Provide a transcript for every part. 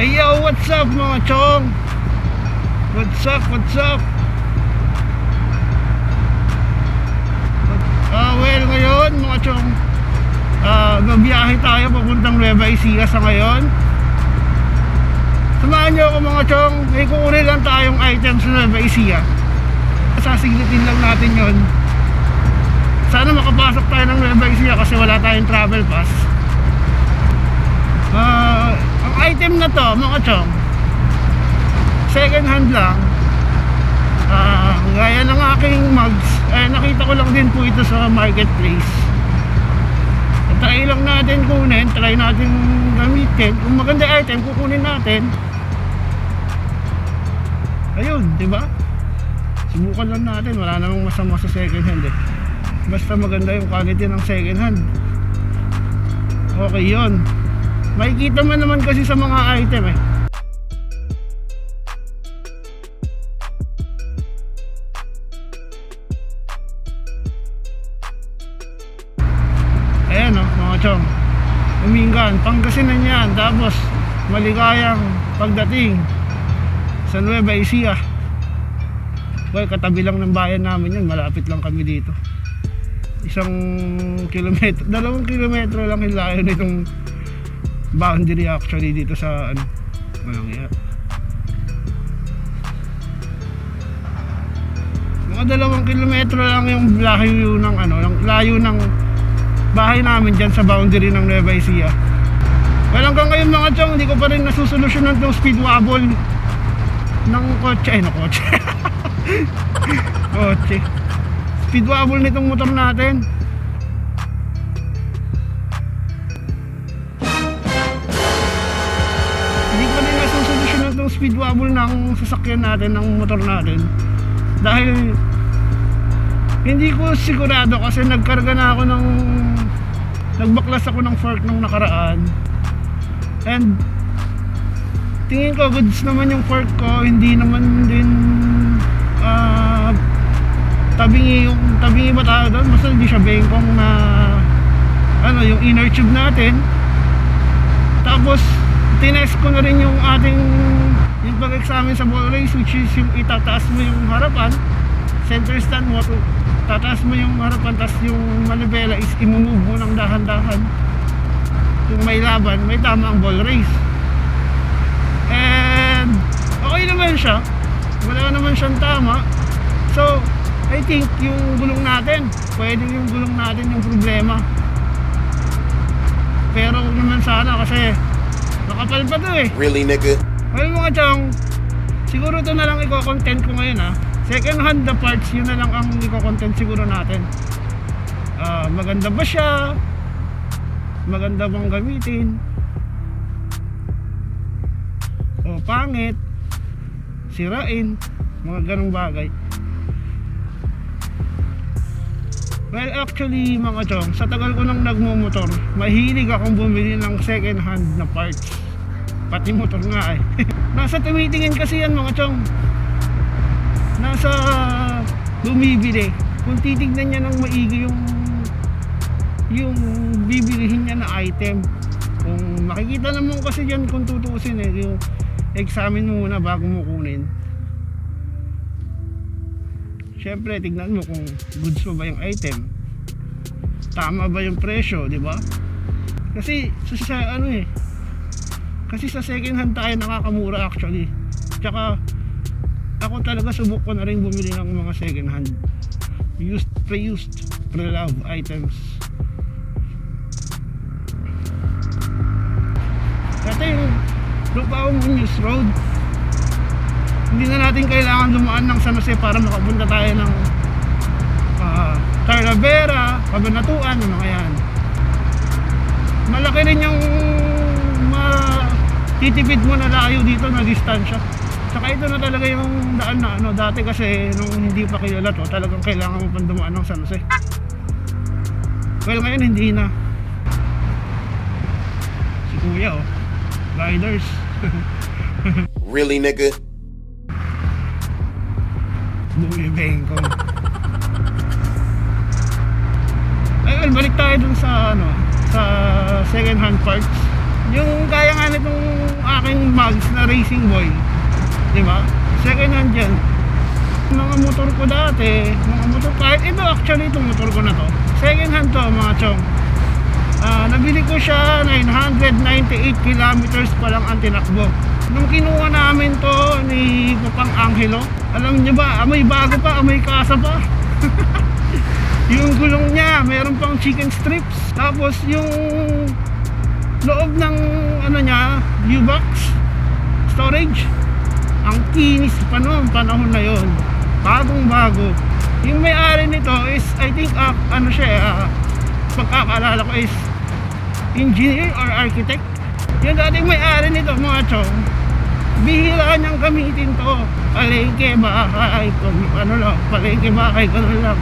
Hey yo, what's up mga chong? What's up, what's up? Ah, well, ngayon mga chong Ah, babiyahe tayo papuntang Nueva Ecija sa ngayon Samahan niyo ako mga chong May kukunin lang tayong items sa Nueva Ecija Sasignitin lang natin yon. Sana makapasok tayo ng Nueva Ecija kasi wala tayong travel pass ang item na to, mga chong, second hand lang. Ah, gaya ng aking mugs, eh, nakita ko lang din po ito sa marketplace. Try lang natin kunin, try natin gamitin. Kung maganda item, kukunin natin. Ayun, di ba? Subukan lang natin, wala namang masama sa second hand eh. Basta maganda yung quality ng second hand. Okay yun. Makikita man naman kasi sa mga item eh. Ayan o, mga chong. Umingan, Pangasinan yan. Tapos, maligayang pagdating sa Nueva Ecija. Well, katabi lang ng bayan namin yan. Malapit lang kami dito. Isang kilometro, dalawang kilometro lang yung layo nitong boundary actually dito sa ano, walang iya. Mga dalawang kilometro lang yung layo ng ano, ng layo ng bahay namin dyan sa boundary ng Nueva Ecija. Well, hanggang ngayon mga chong, hindi ko pa rin nasusolusyonan itong speed wobble ng kotse, ay na kotse. kotse. Speed wobble nitong motor natin. Speed wobble ng sasakyan natin, ng motor natin. Dahil hindi ko sigurado kasi nagkarga na ako ng nagbaklas ako ng fork nung nakaraan. And tingin ko goods naman yung fork ko hindi naman din ah tabingi yung tabingi ba tawag doon? Basta hindi siya bengkong na ano yung inner tube natin. Tapos tinest ko na rin yung ating yung pag-examine sa ball race which is yung itataas mo yung harapan center stand mo tataas mo yung harapan tapos yung manibela is imumove mo ng dahan-dahan. Kung may laban may tama ang ball race. And okay naman siya. Wala naman siyang tama. So I think yung gulong natin pwede yung gulong natin yung problema. Pero naman sana kasi nakapal pa to eh. Really, nigga? Well mga chong, siguro to na lang i-content ko ngayon ha. Second hand the parts, yun na lang ang i-content siguro natin. Ah, maganda ba siya? Maganda bang gamitin? O pangit? Sirain? Mga ganong bagay. Well, actually, mga chong, sa tagal ko nang nagmumotor, mahilig akong bumili ng second hand na parts. Pati motor nga eh. Nasa tumitingin kasi yan mga chong. Nasa bumibili. Kung titignan niya ng maigi yung yung bibilihin niya na item. Kung makikita naman kasi yan kung tutuusin eh, yung examine muna bago mo kunin. Siyempre, tignan mo kung goods mo ba yung item. Tama ba yung presyo, di ba? Kasi sa ano eh, kasi sa second hand tayo nakakamura actually. Tsaka ako talaga subok ko na rin bumili ng mga second hand. Used, pre-used, pre-love items. Dati yung Lupao Muñoz Road, hindi na natin kailangan dumaan ng San Jose para makapunta tayo ng uh, Talavera, Cabanatuan, ano kaya. Malaki rin yung titipid mo na layo dito na distansya. Saka ito na talaga yung daan na ano, dati kasi nung hindi pa kilala to, talagang kailangan mo pang dumaan ng San Jose. Well, ngayon hindi na. Si Kuya oh, riders. Really, nigga? Bumibeng ko. Ayun, balik tayo dun sa ano, sa second hand parts. Yung kaya nga nitong aking mags na racing boy. Di ba? Second hand yan. Mga motor ko dati, mga motor, kahit ito actually itong motor ko na to. Second hand to mga chong. Ah, nabili ko siya 998 kilometers pa lang ang tinakbo. Nung kinuha namin to ni Papang Angelo, alam niyo ba, amoy bago pa, amoy kasa pa. yung gulong niya, meron pang chicken strips. Tapos yung loob ng ano niya, U-box storage. Ang kinis pa noon, panahon na yon. Bagong bago. Yung may-ari nito is, I think, ah, ano siya, ah, pagkakaalala ko is engineer or architect. Yung dating may-ari nito, mga chong, bihira niyang gamitin to. Palengke, bahay, kung ano lang, palengke, bahay, gano'n lang.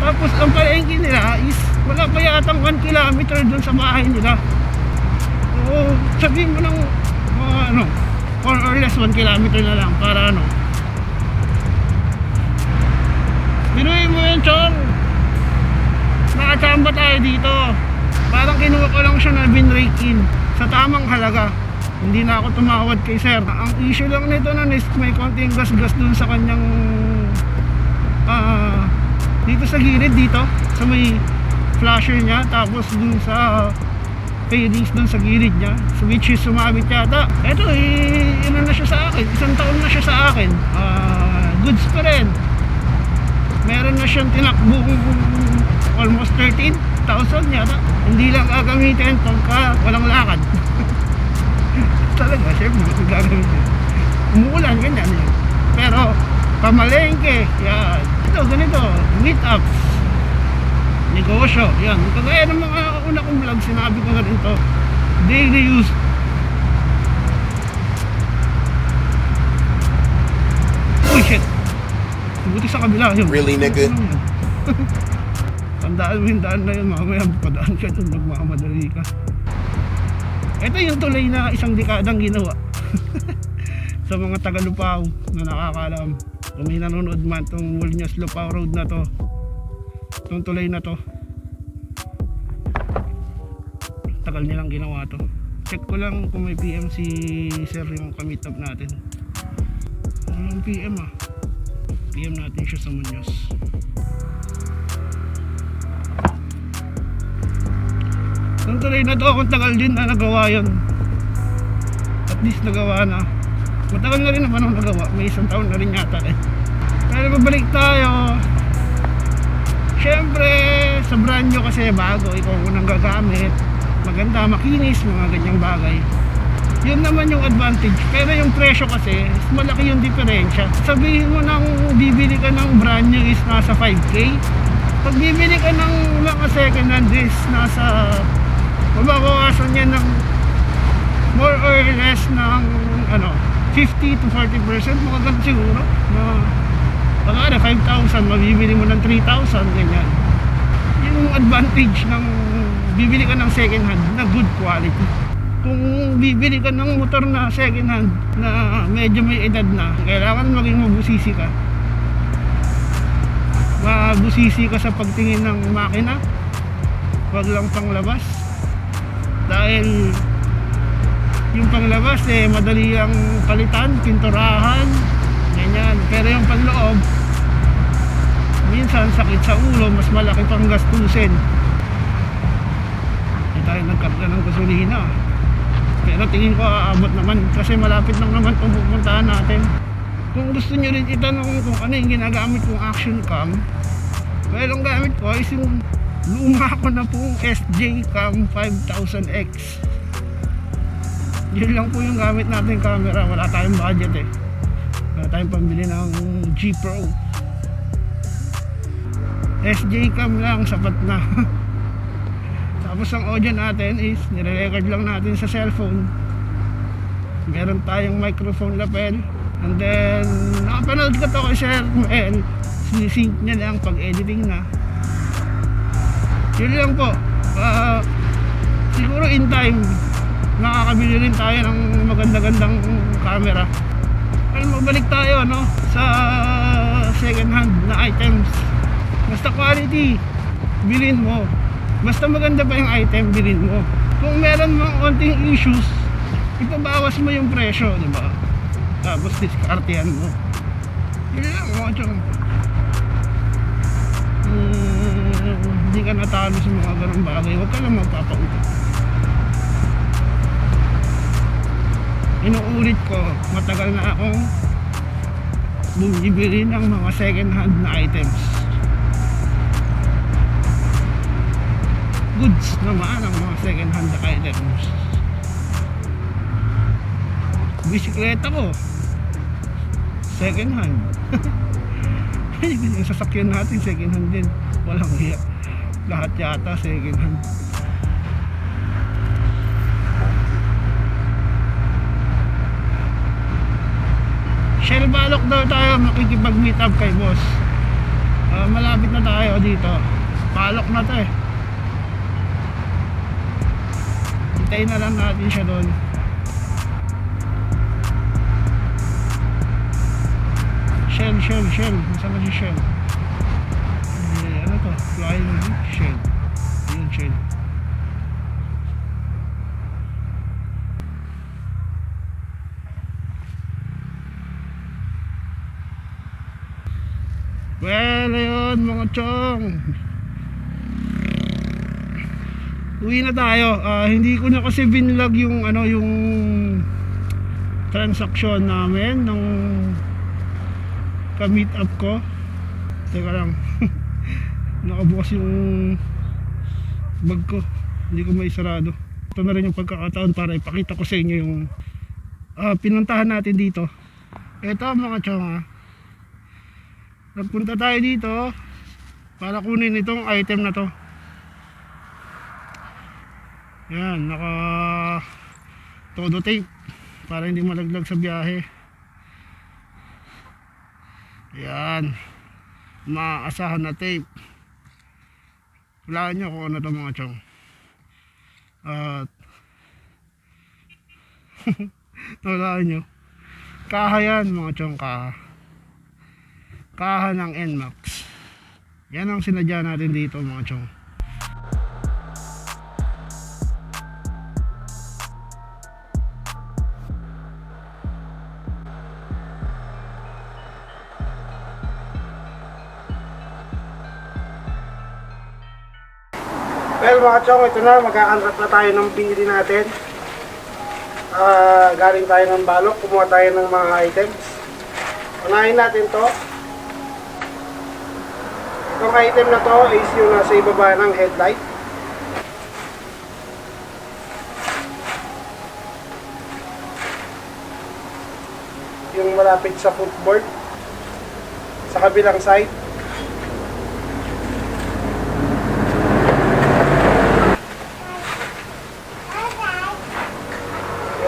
Tapos ang palengke nila is wala pa yatang 1 kilometer dun sa bahay nila. Oo, sabihin mo ng mga ano, or, or less 1 kilometer na lang para ano. Binuhin mo yun, Chong. Nakachamba tayo dito. Parang kinuha ko lang siya na binrake in sa tamang halaga. Hindi na ako tumawad kay sir. Ang issue lang nito nun is may konting gas-gas dun sa kanyang ah dito sa gilid dito sa may flasher niya tapos dun sa fairings dun sa gilid niya. So which is sumabit yata. Eto eh ano na siya sa akin? Isang taon na siya sa akin. Ah, goods pa rin. Meron na siyang tinakbong almost 13,000 yata. Hindi lang gagamitin pagka walang lakad. Talaga syempre gagamitin. Umuulan ganyan yan pero pamalengke yan. Ito ganito meet ups negosyo yan kagaya ng mga una kong vlog sinabi ko na rin to daily use uy shit buti sa kabila yun Really, nigga? Ano? Tandaan mo yung daan na yun, mamaya padaan ka dun, magmamadali ka. Ito yung tulay na isang dekadang ginawa. sa mga taga-Lupaw na nakakaalam. Kung may nanonood man itong Mulños Lupaw Road na to. Itong tulay na to. Tagal nilang ginawa to. Check ko lang kung may PM si Sir yung kamit up natin. Yung PM ah? PM natin siya sa Muñoz. Nung tuloy na to, kung tagal din na nagawa yun. At least nagawa na. Matagal na rin naman ang nagawa. May isang taon na rin yata eh. Pero babalik tayo. Siyempre, sa brand nyo kasi bago, ikaw unang gagamit. Maganda, makinis, mga ganyang bagay. Yun naman yung advantage. Pero yung presyo kasi, is malaki yung diferensya. Sabihin mo nang bibili ka ng brand new is nasa 5K. Pag bibili ka ng mga second hand is nasa mababawasan yan ng more or less ng ano 50 to 40 percent mga ganun siguro na baka na 5,000 mabibili mo ng 3,000 ganyan. Yung advantage ng bibili ka ng second hand na good quality. Kung bibili ka ng motor na second hand na medyo may edad na kailangan maging mabusisi ka. Mabusisi ka sa pagtingin ng makina. Wag lang panglabas. Dahil yung panglabas eh madali ang palitan, pinturahan ganyan, pero yung panloob minsan sakit sa ulo mas malaki pang gastusin. Hindi tayo nagkarga ng gasolina. Pero tingin ko aabot naman kasi malapit lang naman itong pupuntahan natin. Kung gusto nyo rin itanong kung ano yung ginagamit kong action cam well ang gamit ko is yung luma ko na pong SJ Cam 5000X yun lang po yung gamit natin camera. Wala tayong budget eh wala tayong pambili ng G Pro. SJ Cam lang sapat na. Tapos ang audio natin is nire-record lang natin sa cellphone. Meron tayong microphone lapel. And then nakapanood ko to kay Sir Mel. Sinisync niya lang pag editing na. Yun lang po. Ah, siguro in time nakakabili rin tayo ng maganda-gandang camera mabalik tayo no sa second hand na items basta quality bilhin mo basta maganda pa yung item bilhin mo kung meron mga konting issues, ipabawas mo yung presyo, di ba? Tapos diskartehan mo. Yun lang, mga chong. Hmm, hindi ka natalo sa mga ganong bagay, huwag ka lang magpapautang. Inuulit ko, matagal na akong bumibili ng mga second hand na items. Goods naman ang mga second hand na items. Bisikleta ko, second hand. yung sasakyan natin second hand din. Walang hiya. Lahat yata second hand. Shell Balok daw tayo makikipag-meet up kay boss. Ah, malapit na tayo dito. Balok na to eh. Hintayin na lang natin siya doon. Shell, Shell, Shell. Nasaan na si Shell? Eh, ano to? Flying Shell. Yun, Shell. Well, ayun mga chong. Uwi na tayo. Ah, hindi ko na kasi binlog yung ano yung transaction namin ng ka-meet up ko. Teka lang. Nakabukas yung bag ko. Hindi ko may sarado. Ito na rin yung pagkakataon para ipakita ko sa inyo yung ah, pinuntahan natin dito. Ito mga chong ah. Nagpunta tayo dito para kunin itong item na to. Yan, naka todo tape para hindi malaglag sa biyahe. Yan. Maasahan na tape. Wala nyo kung ano to mga chong. At wala nyo. Kaha yan mga chong kaha kaha ng NMAX yan ang sinadya natin dito mga chong Well mga chong, ito na, mag-unwrap na tayo ng pinili natin. Ah, galing tayo ng balok, kumuha tayo ng mga items. Unahin natin to. Itong item na to is yung nasa ibaba ng headlight. Yung malapit sa footboard. Sa kabilang side.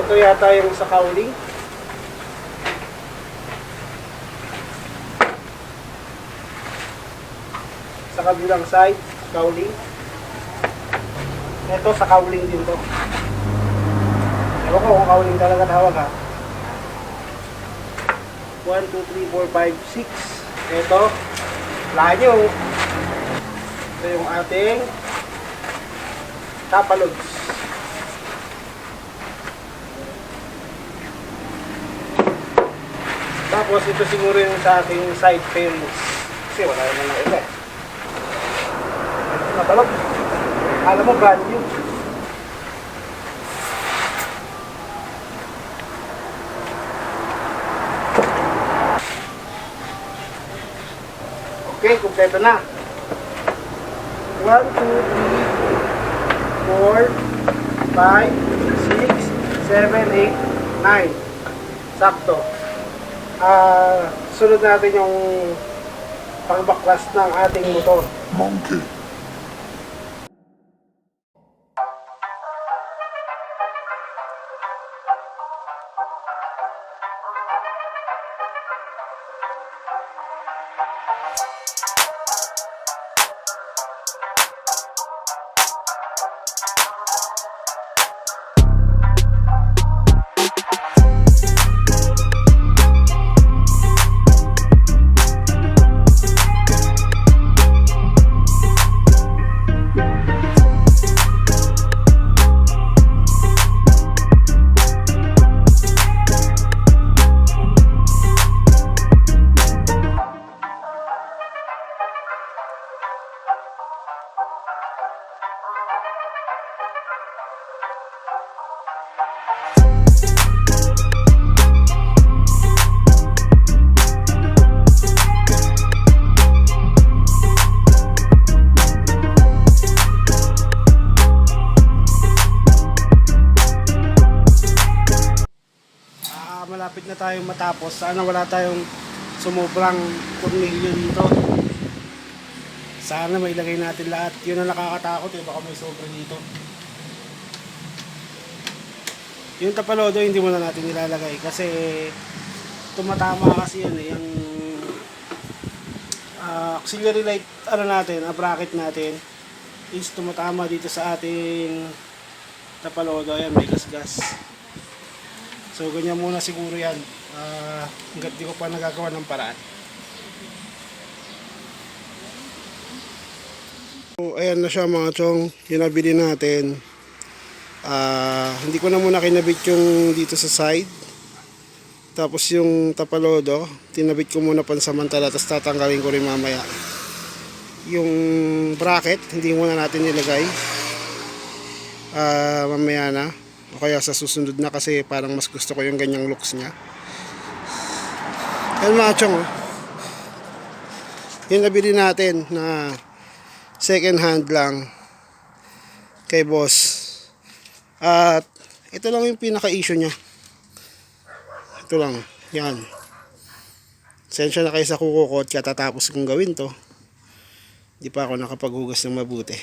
Ito yata yung sa cowling. Sa kabilang side, cowling. Ito sa cowling din to. Ewan ko kung cowling talaga tawag ha. 1, 2, 3, 4, 5, 6. Ito, lanyo. Ito yung ating tapalogs. Tapos ito siguro yung sa ating side fairness. Kasi wala naman na iba eh. Natalog. Alam mo, brand new. Okay, kumpleto na. 1, 2, 3, 4, 5, 6, 7, 8, 9. Sakto. Ah, sunod natin yung pangbaklas ng ating motor. Monkey. Matapos. Sana wala tayong sumubrang tornilyo dito. Sana may ilagay natin lahat. Yun ang nakakatakot eh. Baka may sobra dito. Yung tapalodo hindi muna natin nilalagay kasi tumatama kasi yan eh. Yung ah, auxiliary light ano natin, ah, bracket natin is tumatama dito sa ating tapalodo. Ayan, may gas-gas. So, ganyan muna siguro yan. Ah, hanggat di ko pa nagagawa ng paraan. So, ayan na siya mga chong. Yung natin. Ah, hindi ko na muna kinabit yung dito sa side. Tapos yung tapalodo, tinabit ko muna pansamantala tapos tatanggalin ko rin mamaya. Yung bracket, hindi muna natin nilagay. Ah, mamaya na. O kaya sa susunod na kasi parang mas gusto ko yung ganyang looks niya. Yan mga chong, oh. Yung nabili natin na second hand lang kay boss. At ito lang yung pinaka-issue niya. Ito lang. Yan. Sensya na kayo sa kuko ko at katatapos kong gawin to. Di pa ako nakapaghugas ng mabuti.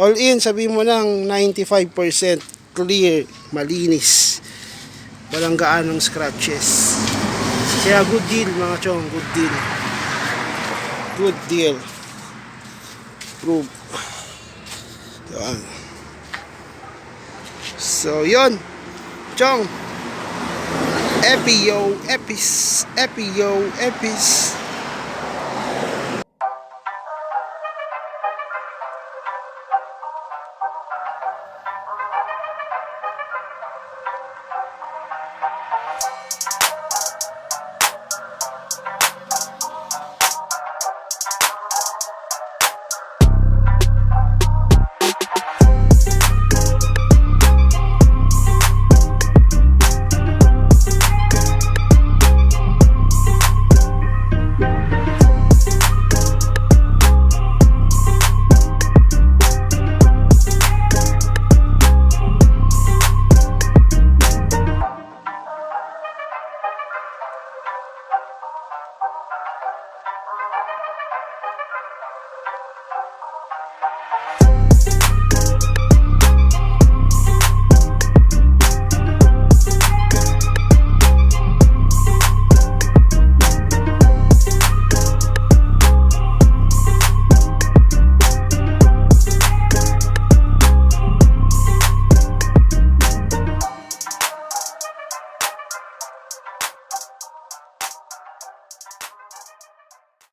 All in, sabi mo ng 95% clear, malinis. Walang gaanong scratches. Kaya good deal mga chong, good deal. Good deal. Prove. Yan. So, yun. Chong. Epio, Epis, Epio, Epis.